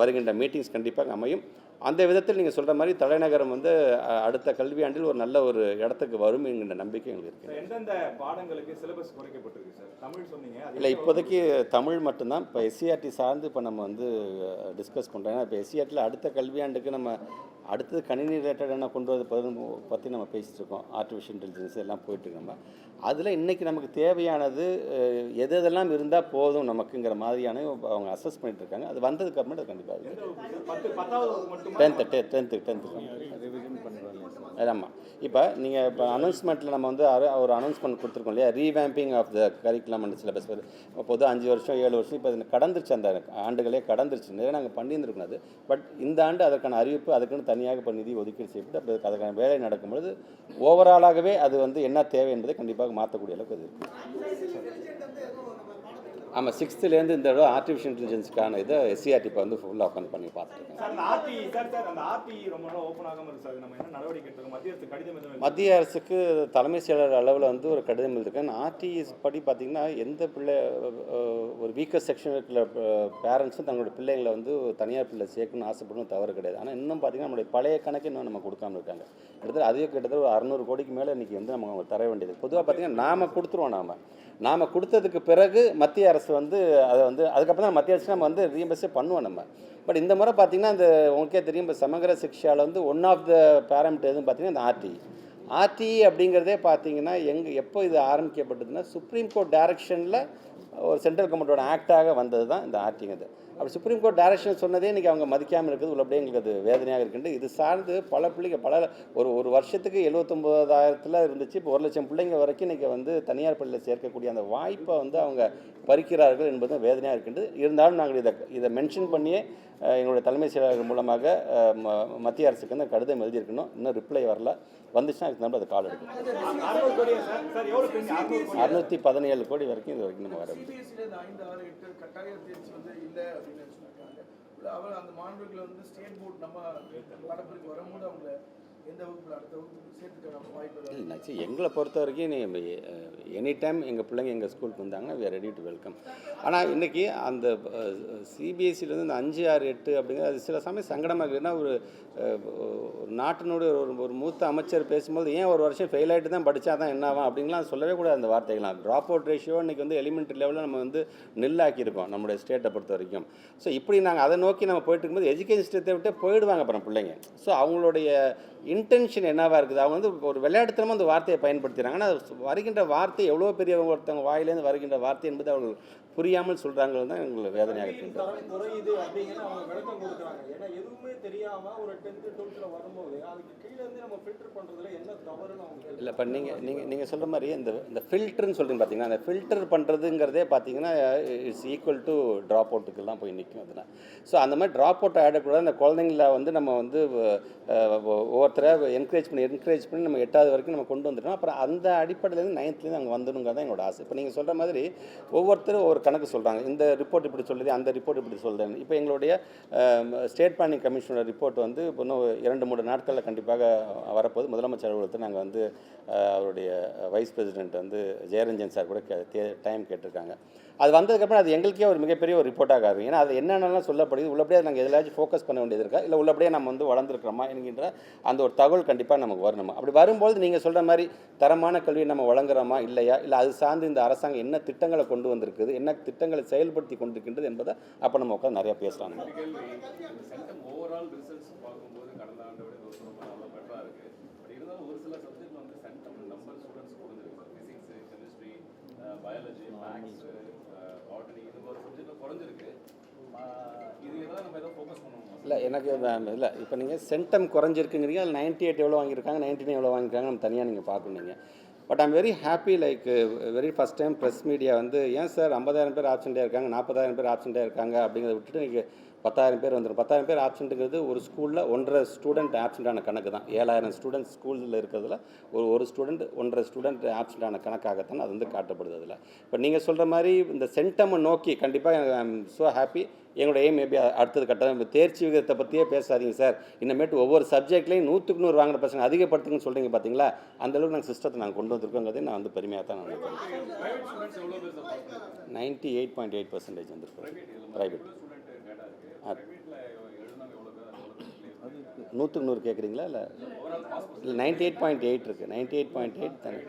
வருகின்ற மீட்டிங்ஸ் கண்டிப்பாக அமையும். அந்த விதத்தில் நீங்கள் சொல்கிற மாதிரி தலைநகரம் வந்து அடுத்த கல்வியாண்டில் ஒரு நல்ல ஒரு இடத்துக்கு வரும் என்கின்ற நம்பிக்கை எங்களுக்கு இருக்குது எந்தெந்த பாடங்களுக்கு சிலபஸ் குறைக்கப்பட்டிருக்கு சார்? தமிழ் சொன்னீங்க இல்லை இப்போதைக்கு தமிழ் மட்டும்தான். இப்போ எஸ்சிஆர்டி சார்ந்து இப்போ நம்ம வந்து டிஸ்கஸ் பண்ணுறோம் ஏன்னா இப்போ எஸ்சிஆர்டியில் அடுத்த கல்வியாண்டுக்கு நம்ம அடுத்தது கணினி ரிலேட்டட் என்ன கொண்டு வரது பற்றி நம்ம பேசிட்டு இருக்கோம். ஆர்டிஃபிஷியல் இன்டெலிஜென்ஸ் எல்லாம் போயிட்டு நம்ம. அதில் இன்றைக்கி நமக்கு தேவையானது எது எதெல்லாம் இருந்தால் போதும் நமக்குங்கிற மாதிரியான அவங்க அசஸ் பண்ணிட்டு இருக்காங்க. அது வந்ததுக்கு அப்புறமேட்டு கண்டிப்பாக டென்த்து டே டென்த்து டென்த்து ஆமாம் இப்போ நீங்கள் இப்போ அனௌன்ஸ்மெண்ட்டில் நம்ம வந்து ஒரு அனௌன்ஸ்மெண்ட் கொடுத்துருக்கோம் இல்லையா? Revamping of the curriculum and syllabus பொது அஞ்சு வருஷம் ஏழு வருஷம் இப்போ அது கடந்துருச்சு அந்த ஆண்டுகளே கடந்துருச்சு. நிறைய நாங்கள் பண்ணியிருந்துருக்கணும் அது. பட் இந்த ஆண்டு அதற்கான அறிவிப்பு அதுக்குன்னு தனியாக இப்போ நிதி ஒதுக்கீடு செய்யப்பட்டு அப்போ அதுக்கான வேலை நடக்கும்பொழுது ஓவராலாகவே அது வந்து என்ன தேவை என்பதை கண்டிப்பாக மாற்றக்கூடிய அளவுக்கு அது இருக்குது ஆமாம் சிக்ஸ்த்துலேருந்து இந்த தடவை ஆர்டிஃபிஷியல் இன்டெலிஜென்ஸுக்கான இதை எஸ்சிஆர்டி இப்போ வந்து ஃபுல்லாக உட்காந்து பண்ணி பார்த்துருக்கேன். ஆர்டி ஆர்டி மத்திய அரசுக்கு தலைமை செயலர் அளவில் வந்து ஒரு கடிதம் எழுதிருக்கேன் ஆர்டிஎஸ் படி பார்த்திங்கன்னா எந்த பிள்ளை ஒரு வீக்கர் செக்ஷன் இருக்கிற பேரண்ட்ஸும் தங்களோட பிள்ளைங்களை வந்து தனியார் பிள்ளை சேர்க்கணும்னு ஆசைப்படணும் தவறு கிடையாது. ஆனால் இன்னும் பார்த்திங்கன்னா நம்மளுடைய பழைய கணக்கு இன்னும் நம்ம கொடுக்காம இருக்காங்க. கிட்டத்தட்ட அதே கிட்டத்தட்ட ஒரு அறநூறு கோடிக்கு மேலே இன்றைக்கி வந்து நம்ம அவங்க தர வேண்டியது. பொதுவாக பார்த்திங்கன்னா நாம் கொடுத்துருவோம் நாம். நாம் கொடுத்ததுக்கு பிறகு மத்திய அரசு வந்து அதை வந்து அதுக்கப்புறம் தான் மத்திய அரசு நம்ம வந்து ரீஎம்பஸே பண்ணுவோம் நம்ம. பட் இந்த முறை பார்த்திங்கன்னா அந்த உங்களுக்கே தெரியும் இப்போ சமகர சிக்ஷாவில் வந்து ஒன் ஆஃப் த பேரமீட்டர் எதுன்னு பார்த்திங்கன்னா இந்த ஆர்டி ஆர்டி அப்படிங்கிறதே பார்த்தீங்கன்னா எங்கே எப்போ இது ஆரம்பிக்கப்பட்டதுன்னா சுப்ரீம் கோர்ட் டைரக்ஷனில் ஒரு சென்ட்ரல் கவர்மெண்ட்டோட ஆக்டாக வந்தது தான் இந்த ஆர்டிங்கிறது அப்படி சுப்ரீம் கோர்ட் டைரக்ஷன் சொன்னதே இன்றைக்கி அவங்க மதிக்காமல் இருக்குது. உள்ளபடியே எங்களுக்கு அது வேதனையாக இருக்குண்டு இது சார்ந்து பல பிள்ளைங்க பல ஒரு ஒரு வருஷத்துக்கு எழுபத்தொம்போதாயிரத்தில் இருந்துச்சு. இப்போ ஒரு லட்சம் பிள்ளைங்க வரைக்கும் இன்றைக்கி வந்து தனியார் பள்ளியில் சேர்க்கக்கூடிய அந்த வாய்ப்பை வந்து அவங்க பறிக்கிறார்கள் என்பதும் வேதனையாக இருக்கின்றது. இருந்தாலும் நாங்கள் இதை இதை மென்ஷன் பண்ணியே என்னுடைய தலைமை செயலாளர் மூலமாக ம- மத்திய அரசுக்கு வந்து கடிதம் எழுதியிருக்கணும். இன்னும் ரிப்ளை வரல. வந்துச்சுன்னா அதுக்கு நம்ம அதை கால் எடுக்கணும். அறுநூறு அறுநூற்றி பதினேழு கோடி வரைக்கும் இது வரைக்கும் நம்ம வர சிபிஎஸ்சியில் இல்லை எங்களை பொறுத்த வரைக்கும் நீ எனி டைம் எங்கள் பிள்ளைங்க எங்கள் ஸ்கூலுக்கு வந்தாங்கன்னா வி ரெடி டு வெல்கம் ஆனால் இன்றைக்கி அந்த சிபிஎஸ்சிலேருந்து இந்த அஞ்சு ஆறு எட்டு அப்படிங்கிறது அது சில சமயம் சங்கடமாக இருக்குன்னா ஒரு ஒரு நாட்டினுடைய ஒரு ஒரு மூத்த அமைச்சர் பேசும்போது ஏன் ஒரு வருஷம் ஃபெயில் ஆகிட்டு தான் படித்தா தான் என்ன அப்படின்லாம் சொல்லவே கூடாது அந்த வார்த்தைகள்லாம். ட்ராப் அவுட் ரேஷியோ இன்றைக்கி வந்து எலிமெண்ட்ரி லெவலில் நம்ம வந்து நெல்லாக்கியிருக்கோம் நம்மளுடைய ஸ்டேட்டை பொறுத்த வரைக்கும். ஸோ இப்படி நாங்கள் அதை நோக்கி நம்ம போயிட்டு இருக்கும்போது எஜுகேஷன் ஸ்டேட்டை விட்டு போயிடுவாங்க அப்புறம் பிள்ளைங்க. ஸோ அவங்களுடைய இன்டென்ஷன் என்னவாக இருக்குது? அவங்க வந்து ஒரு விளையாட்டுத்தனமாக அந்த வார்த்தையை பயன்படுத்துகிறாங்க ஆனால் வருகின்ற வார்த்தை எவ்வளோ பெரிய ஒருத்தவங்க வாயிலேருந்து வருகின்ற வார்த்தை என்பது அவர்கள் புரியாமல் சொல்கிறாங்கிறது தான் எங்களுக்கு வேதனையாக அவங்க இல்லை இப்போ நீங்கள் நீங்கள் நீங்கள் சொல்கிற மாதிரி இந்த இந்த ஃபில்டர்னு சொல்கிறீங்க பார்த்தீங்கன்னா அந்த ஃபில்டர் பண்ணுறதுங்கிறதே பார்த்தீங்கன்னா இட்ஸ் ஈக்குவல் டு ட்ராப் அவுட்டுக்கெல்லாம் போய் நிற்கும் அதெல்லாம் ஸோ அந்த மாதிரி ட்ராப் அவுட் ஆகிடக்கூடாது அந்த குழந்தைங்கள வந்து நம்ம வந்து ஒவ்வொருத்தரை என்கரேஜ் பண்ணி என்கரேஜ் பண்ணி நம்ம எட்டாவது வரைக்கும் நம்ம கொண்டு வந்துட்டோம் அப்புறம் அந்த அடிப்படையிலேருந்து நைன்த்லேருந்து அங்கே வந்துடுங்கிறது தான் எங்களோட ஆசை. இப்போ நீங்கள் சொல்கிற மாதிரி ஒவ்வொருத்தரும் ஒரு கணக்கு சொல்கிறாங்க இந்த ரிப்போர்ட் இப்படி சொல்லுது அந்த ரிப்போர்ட் இப்படி சொல்கிறேன் இப்போ எங்களுடைய ஸ்டேட் பிளானிங் கமிஷனோட ரிப்போர்ட் வந்து இப்போ இன்னும் இரண்டு மூணு நாட்களில் கண்டிப்பாக வரப்போது முதலமைச்சர் அலுவலகத்தில் நாங்கள் வந்து அவருடைய வைஸ் பிரசிடென்ட் வந்து ஜெயரஞ்சன் சார் கூட டைம் கேட்டிருக்காங்க. அது வந்ததுக்கப்புறம் அது எங்களுக்கே ஒரு மிகப்பெரிய ஒரு ரிப்போர்ட்டாக ஆகும் ஏன்னா அது என்னென்னலாம் சொல்லப்படுது உள்ளபடியே நாங்கள் எதிலாச்சும் ஃபோக்கஸ் பண்ண வேண்டியது இருக்கா இல்லை உள்ளபடியே நம்ம வந்து வளர்ந்துருக்கிறோமா என்கின்ற அந்த ஒரு தகவல் கண்டிப்பாக நமக்கு வரணுமா? அப்படி வரும்போது நீங்கள் சொல்கிற மாதிரி தரமான கல்வியை நம்ம வழங்குறோமா இல்லையா? இல்லை அது சார்ந்து இந்த அரசாங்கம் என்ன திட்டங்களை கொண்டு வந்திருக்குது என்ன திட்டங்களை செயல்படுத்தி கொண்டிருக்கின்றது என்பதை அப்போ நம்ம உட்காந்து நிறையா பேசலாம். பயாலஜி மேக்ஸ் ஓவரால் ரிசல்ட்ஸ் பார்க்கும்போது கடந்த ஆண்டை விட இது ரொம்ப நல்லா பெட்டராக இருக்குது பட் இருந்தாலும் ஒரு சில சப்ஜெக்ட்ல வந்து சென்டம் நம்பர் ஸ்டூடெண்ட்ஸ் குறைஞ்சிருக்கு physics chemistry biology maths botany இது ஒரு சப்ஜெக்ட்ல குறைஞ்சிருக்கு ஆஹ் இது எதாவது நம்ம ஏதோ ஃபோக்கஸ் பண்ணுவோம் இல்லை எனக்கு இல்லை இப்போ நீங்கள் சென்டம் குறைஞ்சிருக்குங்கிறீங்க அதில் நைன்ட்டி எயிட் எவ்வளோ வாங்கியிருக்காங்க நைன்டி நைன் எவ்வளோ வாங்கியிருக்காங்க நம்ம தனியாக நீங்கள் பார்க்கணுங்க but I'm very happy like very first time press media வந்து ஏன் சார் ஐம்பதாயிரம் பேர் ஆப்ஷன்டே இருக்காங்க நாற்பதாயிரம் பேர் ஆப்சண்ட்டாக இருக்காங்க? அப்படிங்கிறத விட்டுட்டு நீங்கள் பத்தாயிரம் பேர் வந்துடும் பத்தாயிரம் பேர் ஆப்ஷன்ட்டுங்கிறது ஒரு ஸ்கூலில் ஒன்றரை ஸ்டூடெண்ட் ஆப்சண்ட்டான கணக்கு தான். ஏழாயிரம் ஸ்டூடெண்ட் ஸ்கூலில் இருக்கிறதுல ஒரு ஒரு ஸ்டூடெண்ட் ஒன்றரை ஸ்டூடெண்ட் ஆப்சண்ட்டான கணக்காகத்தான் அது வந்து காட்டப்படுது அதில். இப்போ நீங்கள் சொல்கிற மாதிரி இந்த சென்டமை நோக்கி கண்டிப்பாக ஐ எம் ஸோ ஹாப்பி எங்களோட எய்ம் மேபி அடுத்தது கட்டம் தேர்ச்சி விகிதத்தை பற்றியே பேசாதீங்க சார் இன்னமேட்டு ஒவ்வொரு சப்ஜெக்ட்லையும் நூற்றுக்கு நூறு வாங்குற பசங்க அதிகப்படுத்துங்கன்னு சொல்கிறீங்க பார்த்தீங்களா அந்த அளவுக்கு நாங்கள் சிஸ்டத்தை நாங்கள் கொண்டு வந்திருக்கோங்கிறதே நான் வந்து பெருமையாக தான் நினைக்கிறேன் ninety eight point eight percentage வந்திருக்கோம் பிரைவேட் இருக்குது நூற்றுக்கு நூறு கேட்குறீங்களா இல்லை? இல்லை நைன்ட்டி எயிட் பாயிண்ட் எயிட் இருக்குது நைன்ட்டி எயிட் பாயிண்ட் எயிட் தானே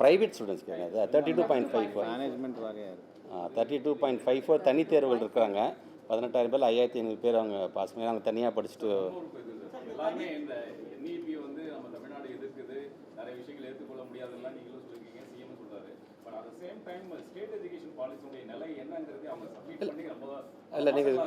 ப்ரைவேட் ஸ்டூடெண்ட்ஸ் கேட்குறது thirty two point five management வரையாது thirty two point five four தனி தேர்வுகள் இருக்கிறாங்க பதினெட்டாயிரம் பேர் ஐயாயிரத்தி ஐநூறு பேர் அவங்க பாஸ் பண்ணி அவங்க தனியாக படிச்சுட்டு இல்லை நீங்கள்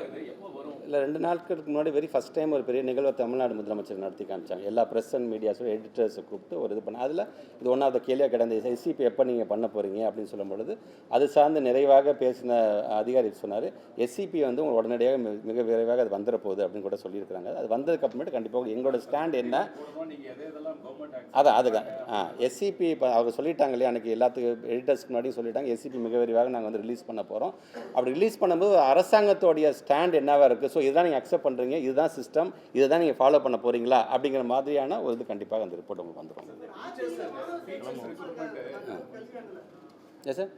இல்லை ரெண்டு நாட்களுக்கு முன்னாடி வெரி ஃபஸ்ட் டைம் ஒரு பெரிய நிகழ்வை தமிழ்நாடு முதலமைச்சர் நடத்தி காமிச்சாங்க. எல்லா ப்ரெஸ் அண்ட் மீடியாஸும் எடிட்டர்ஸை கூப்பிட்டு ஒரு இது பண்ண அதில் இது ஒன்றாவது அதை கேள்வியாக கிடந்த எஸ்சிபி எப்போ நீங்கள் பண்ண போகிறீங்க அப்படின்னு சொல்லும் பொழுது அது சார்ந்து நிறைவாக பேசின அதிகாரி சொன்னார் எஸ்சிபி வந்து உங்களுக்கு உடனடியாக மிக விரைவாக அது வந்துட போகுது அப்படின்னு கூட சொல்லியிருக்கிறாங்க. அது வந்ததுக்கு அப்புறமேட்டு கண்டிப்பாக எங்களோட ஸ்டாண்ட் என்ன? அதான் அதுதான். ஆ எஸ்சிபி இப்போ அவங்க சொல்லிட்டாங்க இல்லையா அன்றைக்கி எல்லாத்துக்கும் எடிட்டர்ஸ்க்கு முன்னாடியும் சொல்லிட்டாங்க எஸ்சிபி மிக விரைவாக நாங்கள் வந்து ரிலீஸ் பண்ண போகிறோம் அப்படி ரிலீஸ் பண்ணும்போது அரசாங்கத்தோடைய ஸ்டாண்ட் என்னவாக இருக்குது ஸோ இதுதான் நீங்கள் அக்செப்ட் பண்ணுறீங்க இதுதான் சிஸ்டம் இதை தான் நீங்கள் ஃபாலோ பண்ண போகிறீங்களா அப்படிங்கிற மாதிரியான ஒரு இது கண்டிப்பாக அந்த ரிப்போர்ட் உங்களுக்கு வந்துடும் எஸ் சார்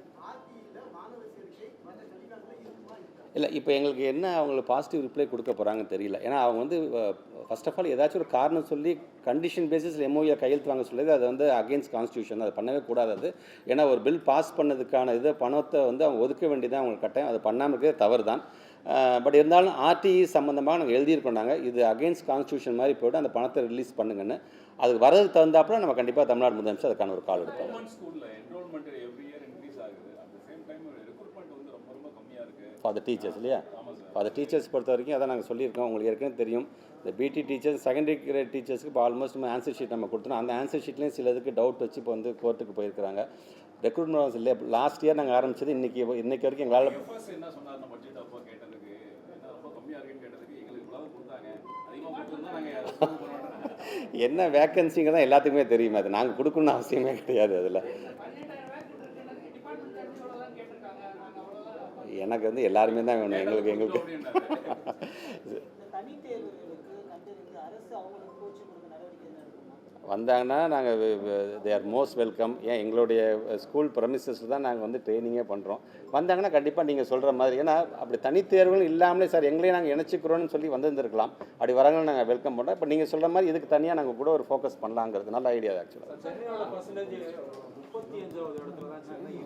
இல்லை இப்போ எங்களுக்கு என்ன அவங்களுக்கு பாசிட்டிவ் ரிப்ளை கொடுக்க போகிறாங்கன்னு தெரியல. ஏன்னா அவங்க வந்து ஃபர்ஸ்ட் ஆஃப் ஆல் ஏதாச்சும் ஒரு காரணம் சொல்லி கண்டிஷன் பேசிஸில் எம்ஓஏ கையெழுத்து வாங்க சொல்லுது அது வந்து அகேன்ஸ்ட் கான்ஸ்டியூஷன் அது பண்ணவே கூடாது அது. ஏன்னா ஒரு பில் பாஸ் பண்ணதுக்கான இது பணத்தை வந்து அவங்க ஒதுக்க வேண்டியதான் அவங்களுக்கு கட்டாயம். அது பண்ணாமல் இருக்கிறது தவறு தான் பட் இருந்தாலும் ஆர்டிஇ சம்மந்தமாக நாங்கள் எழுதியிருக்கோம் நாங்கள் இது அகேன்ஸ்ட் கான்ஸ்டியூஷன் மாதிரி போய்ட்டு அந்த பணத்தை ரிலீஸ் பண்ணுங்கன்னு. அதுக்கு வரதுக்கு தகுந்தாப்புல நம்ம கண்டிப்பாக தமிழ்நாடு முதலமைச்சர் அதுக்கான ஒரு கால் எடுப்போம். ஃபார் த டீச்சர்ஸ் இல்லையா? ஃபார் த டீச்சர்ஸ் பொறுத்த வரைக்கும் அதான் நாங்கள் சொல்லியிருக்கோம். உங்களுக்கு ஏற்கனவே தெரியும். இந்த பிடி டீச்சர்ஸ் செகண்டரி கிரேட் டீச்சர்ஸ்க்கு இப்போ ஆல்மோஸ்ட் நம்ம ஆன்சர் ஷீட் நம்ம கொடுத்தோம் அந்த ஆன்சர் ஷீட்லேயும் சிலதுக்கு டவுட் வச்சு இப்போ வந்து கோர்ட்டுக்கு போயிருக்கிறாங்க. ரெக்ரூட்மெண்ட் இல்லை. லாஸ்ட் இயர் நாங்கள் ஆரம்பிச்சது இன்னைக்கு இன்னைக்கு வரைக்கும் எங்களால் என்ன வேக்கன்சிங்க தான் எல்லாத்துக்குமே தெரியுமே. அது நாங்கள் கொடுக்கணும்னு அவசியமே கிடையாது அதில். எனக்கு வந்து எல்லாருமே தான் வேணும். எங்களுக்கு எங்களுக்கு இந்த தனி தேர்வுகளுக்கு கண்டறிந்து அரசு அவங்களுக்கு கோச்சிங் கொடுக்க நடவடிக்கை என்ன இருக்குமா வந்தாங்கன்னா நாங்கள் தே ஆர் மோஸ்ட் வெல்கம் ஏன் எங்களுடைய ஸ்கூல் ப்ரமிசஸில் தான் நாங்கள் வந்து ட்ரைனிங்கே பண்ணுறோம் வந்தாங்கன்னா கண்டிப்பாக நீங்கள் சொல்கிற மாதிரி ஏன்னா அப்படி தனித்தேர்வுகள் இல்லாமலே சார் எங்களையும் நாங்கள் இணைச்சிக்கிறோன்னு சொல்லி வந்திருந்திருக்கலாம். அப்படி வரவங்களும் நாங்கள் வெல்கம் பண்ணுறோம் இப்போ நீங்கள் சொல்கிற மாதிரி இதுக்கு தனியாக நாங்கள் கூட ஒரு ஃபோக்கஸ் பண்ணலாங்கிறது நல்ல ஐடியா ஆக்சுவலாக